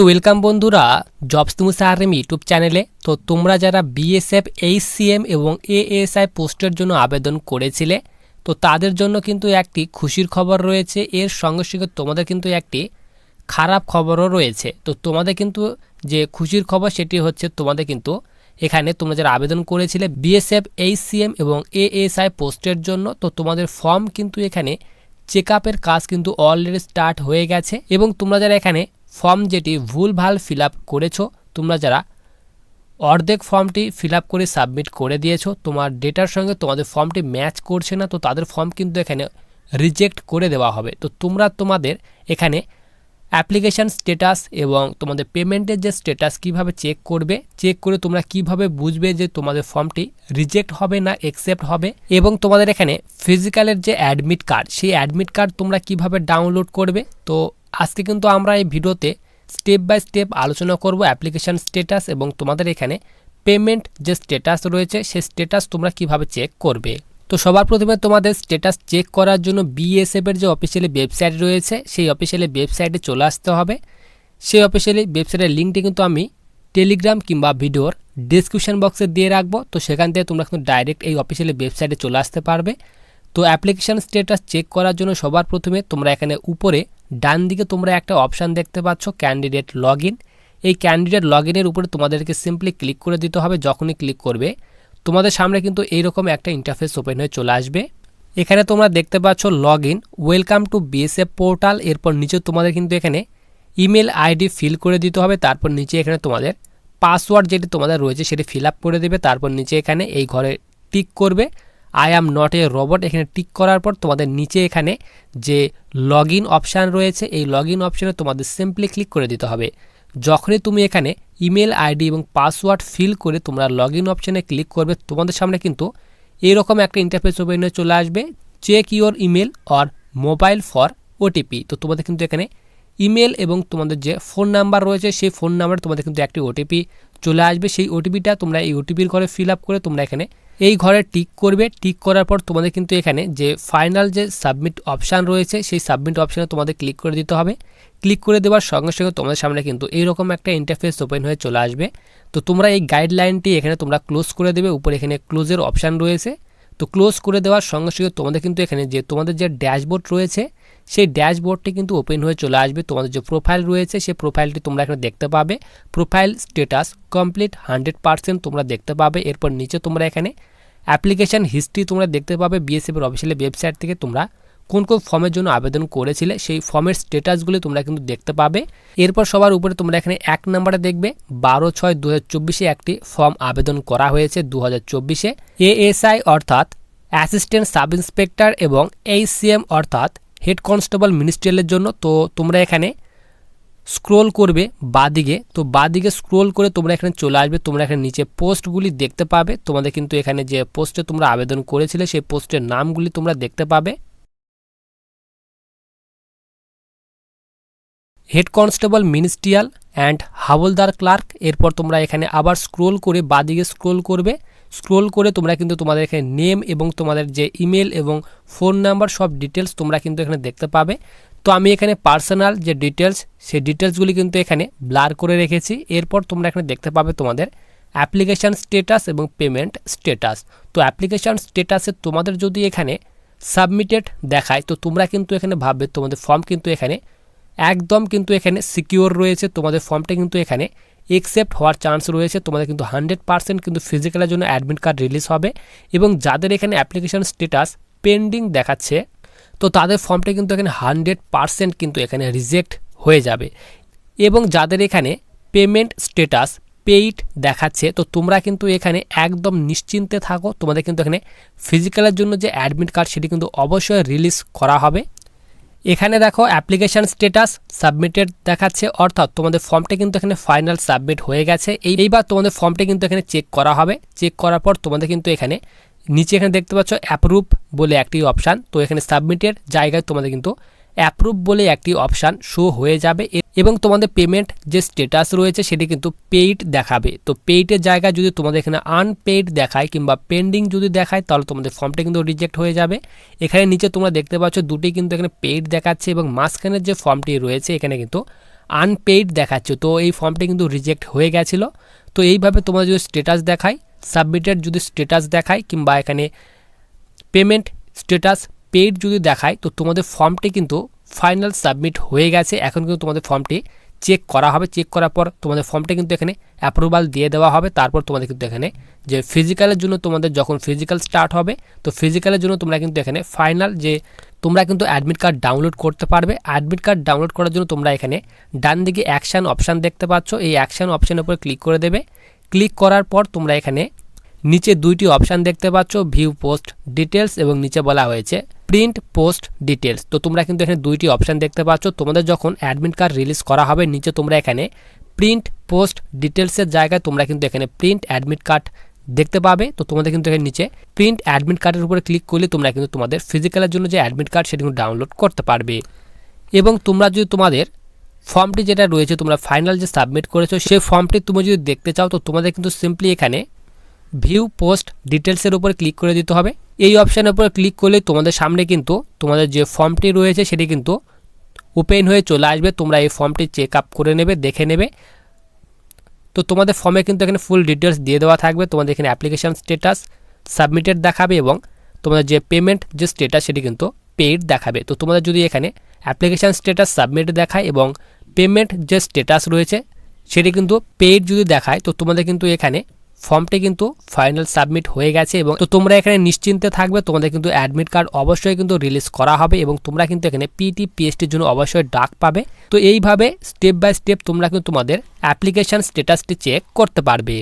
তো ওয়েলকাম বন্ধুরা jobs তুমুসা RM YouTube চ্যানেলে তো তোমরা যারা বিএসএফ এইচসিএম এবং এএসআই পোস্টের জন্য আবেদন করেছিলে, তো তাদের জন্য কিন্তু একটি খুশির খবর রয়েছে। এর সঙ্গে সঙ্গে তোমাদের কিন্তু একটি খারাপ খবরও রয়েছে। তো তোমাদের কিন্তু যে খুশির খবর সেটি হচ্ছে তোমাদের কিন্তু এখানে তোমরা যারা আবেদন করেছিলে বিএসএফ এইচসিএম এবং এএসআই পোস্টের জন্য, তো তোমাদের ফর্ম কিন্তু এখানে চেক কাজ কিন্তু অলরেডি স্টার্ট হয়ে গেছে। এবং তোমরা যারা এখানে ফর্ম যেটি ভুলভাল ফিল আপ করেছ, তোমরা যারা অর্ধেক ফর্মটি ফিল আপ করে সাবমিট করে দিয়েছ, তোমার ডেটার সঙ্গে তোমাদের ফর্মটি ম্যাচ করছে না, তো তাদের ফর্ম কিন্তু এখানে রিজেক্ট করে দেওয়া হবে। তো তোমরা তোমাদের এখানে অ্যাপ্লিকেশান স্টেটাস এবং তোমাদের পেমেন্টের যে স্টেটাস কীভাবে চেক করবে, চেক করে তোমরা কীভাবে বুঝবে যে তোমাদের ফর্মটি রিজেক্ট হবে না অ্যাকসেপ্ট হবে এবং তোমাদের এখানে ফিজিক্যালের যে অ্যাডমিট কার্ড, সেই অ্যাডমিট কার্ড তোমরা কীভাবে ডাউনলোড করবে, তো আজকে কিন্তু আমরা এই ভিডিওতে স্টেপ বাই স্টেপ আলোচনা করব অ্যাপ্লিকেশান স্টেটাস এবং তোমাদের এখানে পেমেন্ট যে স্টেটাস রয়েছে, সেই স্টেটাস তোমরা কীভাবে চেক করবে? তো সবার প্রথমে তোমাদের স্টেটাস চেক করার জন্য বিএসএফের যে অফিসিয়ালি ওয়েবসাইট রয়েছে, সেই অফিসিয়ালি ওয়েবসাইটে চলে আসতে হবে। সেই অফিসিয়ালি ওয়েবসাইটের লিঙ্কটি কিন্তু আমি টেলিগ্রাম কিংবা ভিডিওর ডিসক্রিপশন বক্সে দিয়ে রাখব। তো সেখান থেকে তোমরা কিন্তু ডাইরেক্ট এই অফিসিয়ালি ওয়েবসাইটে চলে আসতে পারবে। তো অ্যাপ্লিকেশান স্টেটাস চেক করার জন্য সবার প্রথমে তোমরা এখানে উপরে ডান দিকে তোমরা একটা অপশান দেখতে পাচ্ছ ক্যান্ডিডেট লগ এই ক্যান্ডিডেট লগ ইনের উপরে তোমাদেরকে সিম্পলি ক্লিক করে দিতে হবে, যখনই ক্লিক করবে। তোমাদের সামনে কিন্তু এইরকম একটা ইন্টারফেস ওপেন হয়ে চলে আসবে। এখানে তোমরা দেখতে পাচ্ছ log in welcome to BSF portal এরপর নিচে তোমাদের কিন্তু এখানে ইমেল আইডি ফিল করে দিতে হবে। তারপর নিচে এখানে তোমাদের পাসওয়ার্ড যেটি তোমাদের রয়েছে সেটি ফিল করে দেবে। তারপর নিচে এখানে এই ঘরে টিক করবে। I am not a robot এখানে টিক করার পর তোমাদের নিচে এখানে যে লগ ইন অপশান রয়েছে, এই লগ ইন অপশানে তোমাদের সিম্পলি ক্লিক করে দিতে হবে। যখনই তুমি এখানে ইমেল আইডি এবং পাসওয়ার্ড ফিল করে তোমরা লগ ইন অপশানে ক্লিক করবে, তোমাদের সামনে কিন্তু এরকম একটা ইন্টারফেস ওপেন হয়ে চলে আসবে। Check your email or mobile for OTP তো তোমাদের কিন্তু এখানে ইমেল এবং তোমাদের যে ফোন নাম্বার রয়েছে, সেই ফোন নাম্বারে তোমাদের কিন্তু একটি ওটিপি চলে আসবে। সেই ওটিপিটা তোমরা এই ওটিপির ঘরে ফিল আপ করে তোমরা এখানে এই ঘরে টিক করবে। টিক করার পর তোমাদের কিন্তু এখানে যে ফাইনাল যে সাবমিট অপশান রয়েছে, সেই সাবমিট অপশানে তোমাদের ক্লিক করে দিতে হবে। ক্লিক করে দেওয়ার সঙ্গে সঙ্গে তোমাদের সামনে কিন্তু এইরকম একটা ইন্টারফেস ওপেন হয়ে চলে আসবে। তো তোমরা এই গাইডলাইনটি এখানে তোমরা ক্লোজ করে দেবে। উপরে এখানে ক্লোজের অপশান রয়েছে। তো ক্লোজ করে দেওয়ার সঙ্গে সঙ্গে তোমাদের কিন্তু এখানে যে তোমাদের যে ড্যাশবোর্ড রয়েছে সেই ড্যাশবোর্ডটি কিন্তু ওপেন হয়ে চলে আসবে। তোমাদের যে প্রোফাইল রয়েছে, সেই প্রোফাইলটি তোমরা এখানে দেখতে পাবে। Profile status complete hundred percent তোমরা দেখতে পাবে। এরপর নিচে তোমরা এখানে অ্যাপ্লিকেশান হিস্ট্রি তোমরা দেখতে পাবে। বিএসএফের অফিসিয়াল ওয়েবসাইট থেকে তোমরা কোন কোন ফর্মের জন্য আবেদন করেছিলে, সেই ফর্মের স্টেটাসগুলি তোমরা কিন্তু দেখতে পাবে। এরপর সবার উপরে তোমরা এখানে এক নম্বরে দেখবে, বারো ছয় দু একটি ফর্ম আবেদন করা হয়েছে দু হাজার চব্বিশে এএসআই অর্থাৎ অ্যাসিস্ট্যান্ট সাব ইন্সপেক্টর এবং এইচসিএম অর্থাৎ হেড কনস্টেবল মিনিস্ট্রিয়ালের জন্য। তো তোমরা এখানে স্ক্রোল করবে বাদিকে। তো বাদিকে স্ক্রোল করে তোমরা এখানে চলে আসবে। তোমরা এখানে নিচে পোস্টগুলি দেখতে পাবে। তোমাদের কিন্তু এখানে যে পোস্টে তোমরা আবেদন করেছিলে, সেই পোস্টের নামগুলি তোমরা দেখতে পাবে। Head constable ministerial and havildar clerk. এরপর তোমরা এখানে আবার স্ক্রোল করে বাদিকে স্ক্রোল করবে। স্ক্রোল করে তোমরা কিন্তু তোমাদের এখানে নেম এবং তোমাদের যে ইমেল এবং ফোন নাম্বার সব ডিটেলস তোমরা কিন্তু এখানে দেখতে পাবে। তো আমি এখানে পার্সোনাল যে ডিটেলস সেই ডিটেলসগুলি কিন্তু এখানে ব্লার করে রেখেছি। এরপর তোমরা এখানে দেখতে পাবে তোমাদের অ্যাপ্লিকেশান স্টেটাস এবং পেমেন্ট স্টেটাস। তো অ্যাপ্লিকেশান স্টেটাসে তোমাদের যদি এখানে সাবমিটেড দেখায়, তো তোমরা কিন্তু এখানে ভাববে তোমাদের ফর্ম কিন্তু এখানে একদম কিন্তু এখানে সিকিওর রয়েছে। তোমাদের ফর্মটা কিন্তু এখানে একসেপ্ট হওয়ার চান্স রয়েছে। তোমাদের কিন্তু হান্ড্রেড পার্সেন্ট কিন্তু ফিজিক্যালের জন্য অ্যাডমিট কার্ড রিলিজ হবে এবং যাদের এখানে অ্যাপ্লিকেশান স্টেটাস পেন্ডিং দেখাচ্ছে, তো তাদের ফর্মটা কিন্তু এখানে হান্ড্রেড পারসেন্ট কিন্তু এখানে রিজেক্ট হয়ে যাবে। এবং যাদের এখানে পেমেন্ট স্টেটাস পেইড দেখাচ্ছে, তো তোমরা কিন্তু এখানে একদম নিশ্চিন্তে থাকো। তোমাদের কিন্তু এখানে ফিজিক্যালের জন্য যে অ্যাডমিট কার্ড সেটি কিন্তু অবশ্যই রিলিজ করা হবে। এখানে দেখো অ্যাপ্লিকেশান স্টেটাস সাবমিটেড দেখাচ্ছে, অর্থাৎ তোমাদের ফর্মটা কিন্তু এখানে ফাইনাল সাবমিট হয়ে গেছে। এইবার তোমাদের ফর্মটা কিন্তু এখানে চেক করা হবে। চেক করার পর তোমাদের কিন্তু এখানে নিচে এখানে দেখতে পাচ্ছ অ্যাপ্রুভ বলে একটি অপশান তো এখানে সাবমিটের জায়গায় তোমাদের কিন্তু অ্যাপ্রুভ বলে একটি অপশান শো হয়ে যাবে এবং তোমাদের পেমেন্ট যে স্টেটাস রয়েছে সেটি কিন্তু পেইড দেখাবে। তো পেইডের জায়গায় যদি তোমাদের এখানে আনপেইড দেখায় কিংবা পেন্ডিং যদি দেখায়, তাহলে তোমাদের ফর্মটা কিন্তু রিজেক্ট হয়ে যাবে। এখানে নিচে তোমরা দেখতে পাচ্ছ দুটি কিন্তু এখানে পেইড দেখাচ্ছে এবং মাঝখানের যে ফর্মটি রয়েছে এখানে কিন্তু আনপেইড দেখাচ্ছে। তো এই ফর্মটি কিন্তু রিজেক্ট হয়ে গেছিল। তো এইভাবে তোমাদের যদি স্টেটাস দেখায় সাবমিটেড যদি স্টেটাস দেখায় কিংবা এখানে পেমেন্ট স্টেটাস পেইড যদি দেখায়, তো তোমাদের ফর্মটি কিন্তু ফাইনাল সাবমিট হয়ে গেছে। এখন কিন্তু তোমাদের ফর্মটি চেক করা হবে। চেক করার পর তোমাদের ফর্মটা কিন্তু এখানে অ্যাপ্রুভাল দিয়ে দেওয়া হবে। তারপর তোমাদের কিন্তু এখানে যে ফিজিক্যালের জন্য তোমাদের যখন ফিজিক্যাল স্টার্ট হবে, তো ফিজিক্যালের জন্য তোমরা কিন্তু এখানে ফাইনাল যে তোমরা কিন্তু অ্যাডমিট কার্ড ডাউনলোড করতে পারবে। অ্যাডমিট কার্ড ডাউনলোড করার জন্য তোমরা এখানে ডান দিকে অ্যাকশান অপশান দেখতে পাচ্ছ। এই অ্যাকশান অপশানের উপর ক্লিক করে দেবে। ক্লিক করার পর তোমরা এখানে নিচে দুইটি অপশান দেখতে পাচ্ছ। ভিউ পোস্ট ডিটেলস এবং নিচে বলা হয়েছে প্রিন্ট পোস্ট ডিটেলস তো তোমরা কিন্তু এখানে দুইটি অপশান দেখতে পাচ্ছ। তোমাদের যখন অ্যাডমিট কার্ড রিলিজ করা হবে, নিচে তোমরা এখানে প্রিন্ট পোস্ট ডিটেলসের জায়গায় তোমরা কিন্তু এখানে প্রিন্ট অ্যাডমিট কার্ড দেখতে পাবে। তো তোমাদের কিন্তু এখানে নিচে প্রিন্ট অ্যাডমিট কার্ডের উপরে ক্লিক করলে তোমরা কিন্তু তোমাদের ফিজিক্যালের জন্য যে অ্যাডমিট কার্ড সেটা কিন্তু ডাউনলোড করতে পারবে। এবং তোমরা যদি তোমাদের ফর্মটি যেটা রয়েছে, তোমরা ফাইনাল যে সাবমিট করেছ সেই ফর্মটি তুমি যদি দেখতে চাও, তো তোমাদের কিন্তু সিম্পলি এখানে ভিউ পোস্ট ডিটেলসের উপর ক্লিক করে দিতে হবে। এই অপশানের উপর ক্লিক করলে তোমাদের সামনে কিন্তু তোমাদের যে ফর্মটি রয়েছে সেটি কিন্তু ওপেন হয়ে চলে আসবে। তোমরা এই ফর্মটি চেক আপ করে নেবে, দেখে নেবে। তো তোমাদের ফর্মে কিন্তু এখানে ফুল ডিটেলস দিয়ে দেওয়া থাকবে। তোমাদের এখানে অ্যাপ্লিকেশান স্টেটাস সাবমিটেড দেখাবে এবং তোমাদের যে পেমেন্ট যে স্টেটাস সেটি কিন্তু পেইড দেখাবে। তো তোমাদের যদি এখানে অ্যাপ্লিকেশান স্টেটাস সাবমিট দেখায় এবং পেমেন্ট যে স্টেটাস রয়েছে সেটি কিন্তু পেইড যদি দেখায়, তো তোমাদের কিন্তু এখানে ফর্মটি কিন্তু ফাইনাল সাবমিট হয়ে গেছে এবং তো তোমরা এখানে নিশ্চিন্তে থাকবে, তোমাদের কিন্তু অ্যাডমিট কার্ড অবশ্যই কিন্তু রিলিজ করা হবে এবং তোমরা কিন্তু এখানে পিটি পিএসটির জন্য অবশ্যই ডাক পাবে। তো এইভাবে স্টেপ বাই স্টেপ তোমরা কিন্তু তোমাদের অ্যাপ্লিকেশান স্টেটাসটি চেক করতে পারবে।